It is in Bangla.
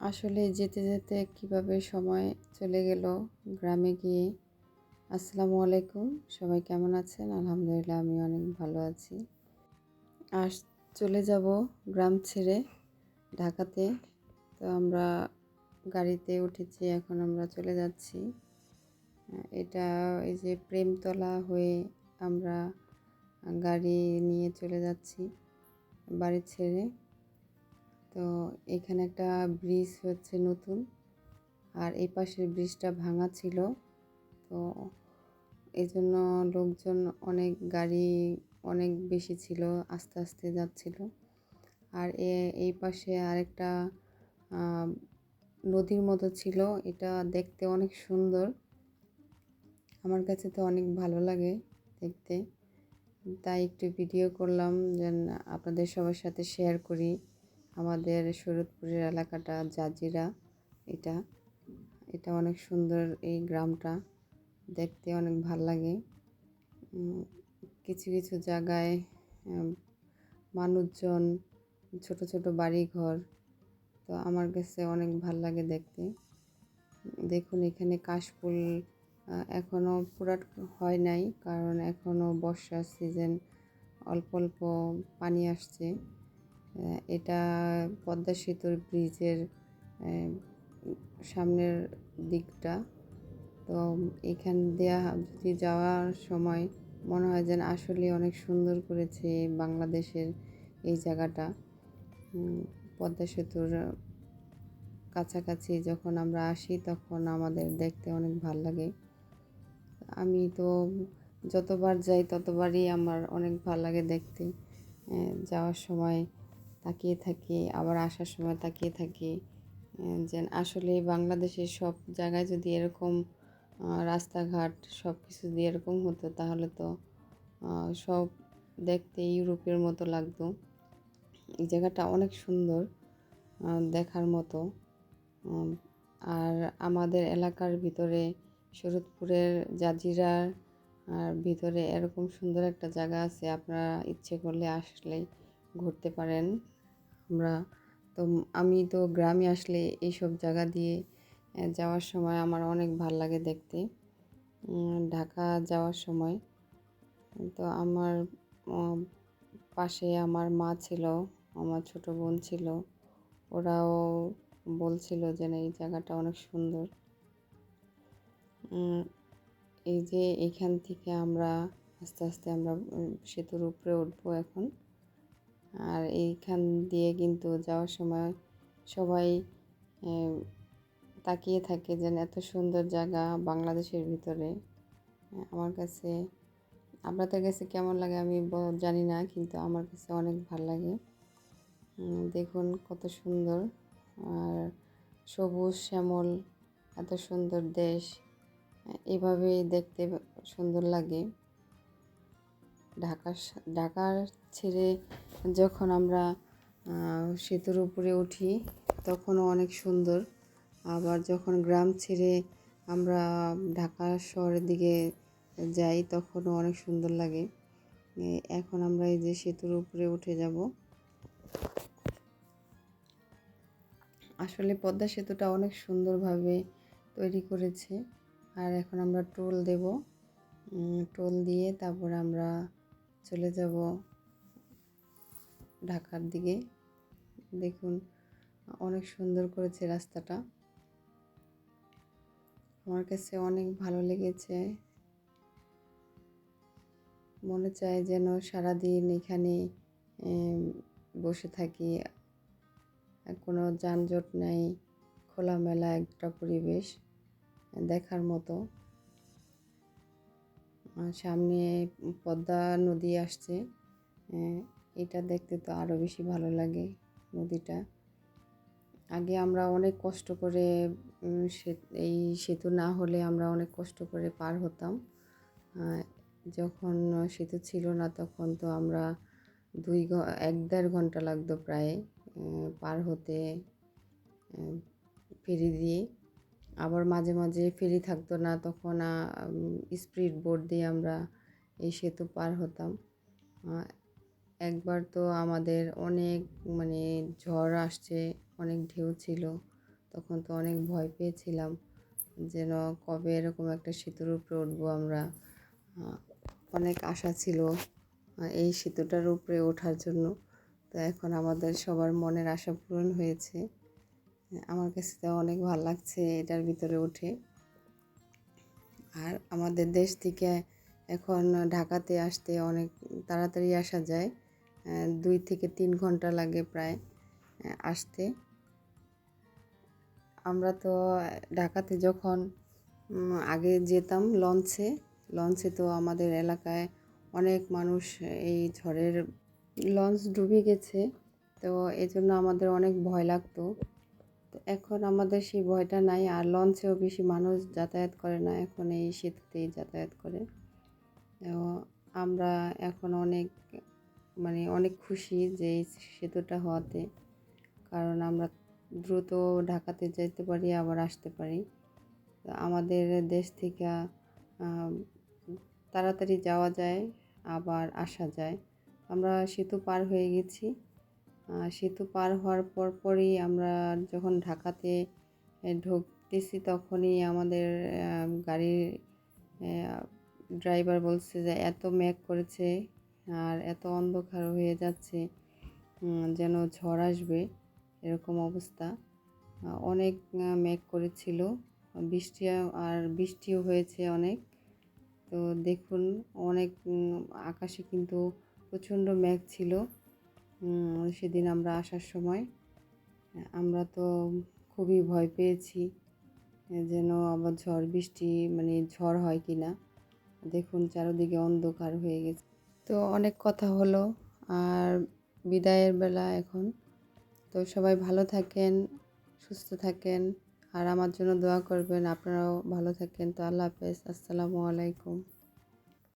আসলে যেতে যেতে কীভাবে সময় চলে গেল গ্রামে গিয়ে। আসসালামু আলাইকুম, সবাই কেমন আছেন? আলহামদুলিল্লাহ, আমি অনেক ভালো আছি। আর চলে যাব গ্রাম ছেড়ে ঢাকাতে। তো আমরা গাড়িতে উঠেছি, এখন আমরা চলে যাচ্ছি। এটা এই যে প্রেমতলা হয়ে আমরা গাড়ি নিয়ে চলে যাচ্ছি বাড়ি ছেড়ে। তো এখানে একটা ব্রিজ হচ্ছে নতুন আর এই পাশের ব্রিজটা ভাঙা ছিল। তো এই জন্য লোকজন অনেক গাড়ি অনেক বেশি ছিল, আস্তে আস্তে যাচ্ছিল। আর এই পাশে আরেকটা নদীর মতো ছিল। এটা দেখতে অনেক সুন্দর। আমার কাছে তো অনেক ভালো লাগে দেখতে। তাই একটু ভিডিও করলাম, যেন আপনাদের সবার সাথে শেয়ার করি। আমাদের শরৎপুরের এলাকাটা জাজিরা, এটা। এটা অনেক সুন্দর এই গ্রামটা। দেখতে অনেক ভালো লাগে। কিছু কিছু জায়গায় মানুষজন, ছোট ছোট বাড়ি ঘর তো আমার কাছে অনেক ভালো লাগে দেখতে। দেখুন, এখানে কাশফুল এখনও পুরাট হয় নাই, কারণ এখনও বর্ষার সিজন অল্প অল্প পানি আসছে। এটা পদ্মা সেতুর ব্রিজের সামনের দিকটা। তো এখান দেওয়া যদি যাওয়ার সময় মনে হয় যেন আসলে অনেক সুন্দর করেছে বাংলাদেশের এই জায়গাটা। পদ্মা সেতুর কাছাকাছি যখন আমরা আসি তখন আমাদের দেখতে অনেক ভালো লাগে। আমি তো যতবার যাই ততবারই আমার অনেক ভালো লাগে দেখতে। যাওয়ার সময় তাকিয়ে থাকি, আবার আসার সময় তাকিয়ে থাকি যেন আসলে বাংলাদেশের সব জায়গায় যদি এরকম রাস্তাঘাট সব কিছু দিয়ে এরকম হতো তাহলে তো সব দেখতে ইউরোপের মতো লাগতো। এই জায়গাটা অনেক সুন্দর দেখার মতো। আর আমাদের এলাকার ভিতরে শরৎপুরের জাজিরার আর ভিতরে এরকম সুন্দর একটা জায়গা আছে, আপনারা ইচ্ছে করলে আসলেই ঘুরতে পারেন। আমরা তো আমি তো গ্রামে আসলে এইসব জায়গা দিয়ে যাওয়ার সময় আমার অনেক ভালো লাগে দেখতে। ঢাকা যাওয়ার সময়। তো আমার পাশে আমার মা ছিল, আমার ছোট বোন ছিল। ওরাও বলছিল যে না, এই জায়গাটা অনেক সুন্দর। এই যে এখান থেকে আমরা আস্তে আস্তে আমরা সেতুর উপরে উঠবো এখন। আর এইখান দিয়ে কিন্তু যাওয়ার সময় সবাই তাকিয়ে থাকে যেন এত সুন্দর জায়গা বাংলাদেশের ভিতরে। আমার কাছে, আপনাদের কাছে কেমন লাগে আমি জানি না, কিন্তু আমার কাছে অনেক ভালো লাগে। দেখুন কত সুন্দর। আর সবুজ শ্যামল, এত সুন্দর দেশ, এভাবেই দেখতে সুন্দর লাগে। ঢাকা ঢাকার ছেড়ে যখন আমরা সেতুর উপরে উঠি তখনও অনেক সুন্দর। আবার যখন গ্রাম ছেড়ে আমরা ঢাকা শহরের দিকে যাই তখনও অনেক সুন্দর লাগে। এখন আমরা এই যে সেতুর উপরে উঠে যাব। আসলে পদ্মা সেতুটা অনেক সুন্দরভাবে তৈরি করেছে। আর এখন আমরা টোল দেব। টোল দিয়ে তারপর আমরা চলে যাব ঢাকার দিকে। দেখুন, অনেক সুন্দর করেছে রাস্তাটা। আমার কাছে অনেক ভালো লেগেছে। মনে চায় যেন সারাদিন এখানে বসে থাকি। কোনো যানজট নেই, খোলামেলা একটা পরিবেশ দেখার মতো। সামনে পদ্মা নদী আসছে। এটা দেখতে তো আরও বেশি ভালো লাগে নদীটা। আগে আমরা অনেক কষ্ট করে এই সেতু না হলে আমরা অনেক কষ্ট করে পার হতাম। যখন সেতু ছিল না তখন তো আমরা দুই এক দেড় ঘণ্টা লাগতো প্রায় পার হতে ফেরি দিয়ে। আবার মাঝে মাঝে ফেরি থাকতো না, তখন স্পিড বোট দিয়ে আমরা এই সেতু পার হতাম। একবার তো আমাদের অনেক মানে ঝড় আসছে, অনেক ঢেউ ছিল, তখন তো অনেক ভয় পেয়েছিলাম যেন কবে এরকম একটা সেতুর উপরে উঠবো আমরা। অনেক আশা ছিল এই সেতুটার উপরে ওঠার জন্য। তো এখন আমাদের সবার মনের আশা পূরণ হয়েছে। আমার কাছে তো অনেক ভালো লাগছে এটার ভিতরে উঠে। আর আমাদের দেশ থেকে এখন ঢাকাতে আসতে অনেক তাড়াতাড়ি আসা যায় দুই থেকে তিন ঘণ্টা লাগে প্রায় আসতে। আমরা তো ঢাকাতে যখন আগে যেতাম লঞ্চে লঞ্চে তো আমাদের এলাকায় অনেক মানুষ এই ঝড়ের লঞ্চ ডুবে গেছে, তো এই জন্য আমাদের অনেক ভয় লাগতো। এখন আমাদের সেই ভয়টা নাই, আর লঞ্চেও বেশি মানুষ যাতায়াত করে না, এখন এই সেতুতেই যাতায়াত করে। আমরা এখন অনেক মানে অনেক খুশি যে এই সেতুটা হওয়াতে, কারণ আমরা দ্রুত ঢাকাতে যেতে পারি, আবার আসতে পারি। আমাদের দেশ থেকে তাড়াতাড়ি যাওয়া যায়, আবার আসা যায়। আমরা সেতু পার হয়ে গেছি। সেতু পার হওয়ার পর পরই আমরা যখন ঢাকাতে ঢুকতেছি তখনই আমাদের গাড়ির ড্রাইভার বলছে যে এত ম্যাক করেছে আর এত অন্ধকার হয়ে যাচ্ছে যেন ঝড় আসবে, এরকম অবস্থা। অনেক মেঘ করেছিল, বৃষ্টি আর বৃষ্টিও হয়েছে অনেক। তো দেখুন, অনেক আকাশে কিন্তু প্রচণ্ড মেঘ ছিল। সেদিন আমরা আসার সময়, আমরা তো খুবই ভয় পেয়েছি, যেন আবার ঝড় বৃষ্টি মানে ঝড় হয় কি না দেখুন চারিদিকে অন্ধকার হয়ে গেছে। তো অনেক কথা হলো, আর বিদায়ের বেলা এখন। তো সবাই ভালো থাকেন, সুস্থ থাকেন, আর আমার জন্য দোয়া করবেন, আপনারাও ভালো থাকেন। তো আল্লাহ হাফেজ, আসসালামু আলাইকুম।